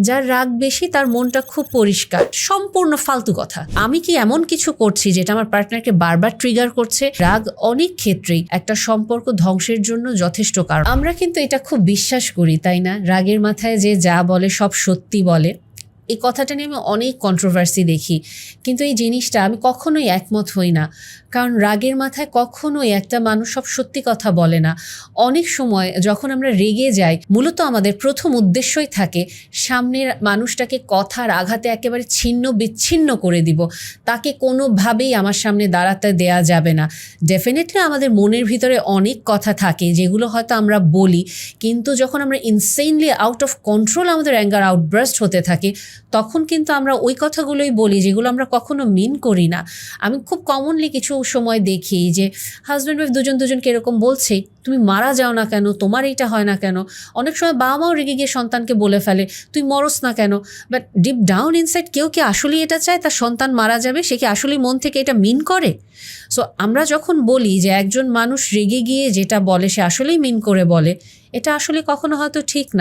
যার রাগ বেশি, তার মনটা খুব পরিষ্কার। সম্পূর্ণ ফালতু কথা। আমি কি এমন কিছু করছি যেটা আমার পার্টনারকে বারবার ট্রিগার করছে? রাগ অনেক ক্ষেত্রেই একটা সম্পর্ক ধ্বংসের জন্য যথেষ্ট কারণ। আমরা কিন্তু এটা খুব বিশ্বাস করি, তাই না? রাগের মাথায় যে যা বলে, সব সত্যি বলে। এই কথাটা নিয়ে আমি অনেক কন্ট্রোভার্সি দেখি। কিন্তু এই জিনিসটা আমি কখনোই একমত হই না। কারণ রাগের মাথায় কখনোই একটা মানুষ সব সত্যি কথা বলে না। অনেক সময় যখন আমরা রেগে যাই, মূলত আমাদের প্রথম উদ্দেশ্যই থাকে সামনের মানুষটাকে কথার আঘাতে একেবারে ছিন্ন বিচ্ছিন্ন করে দিব। তাকে কোনোভাবেই আমার সামনে দাঁড়াতে দেয়া যাবে না। ডেফিনেটলি আমাদের মনের ভিতরে অনেক কথা থাকে, যেগুলো হয়তো আমরা বলি। কিন্তু যখন আমরা ইনসেইনলি আউট অফ কন্ট্রোল আমাদের অ্যাঙ্গার আউটব্রাস্ট হতে থাকে তখন কিন্তু আমরা ওই কথাগুলোই বলি যেগুলো আমরা কখনো মিন করি না। আমি খুব কমনলি কিছু সময় দেখি যে হাজব্যান্ড ওয়াইফ দুজন দুজনকে এরকম বলছে, তুমি মারা যাও না কেন? তোমার এইটা হয় না কেন? অনেক সময় বাবা মাও রেগে গিয়ে সন্তানকে বলে ফেলে, তুই মরস না কেন? বাট ডিপ ডাউন ইনসাইড কেউ কি আসলেই এটা চায়? তার সন্তান মারা যাবে? সে কি আসলেই মন থেকে এটা মিন করে? সো আমরা যখন বলি যে একজন মানুষ রেগে গিয়ে যেটা বলে সে আসলেই মিন করে বলে, এটা আসলে কখনো হয়তো ঠিক না।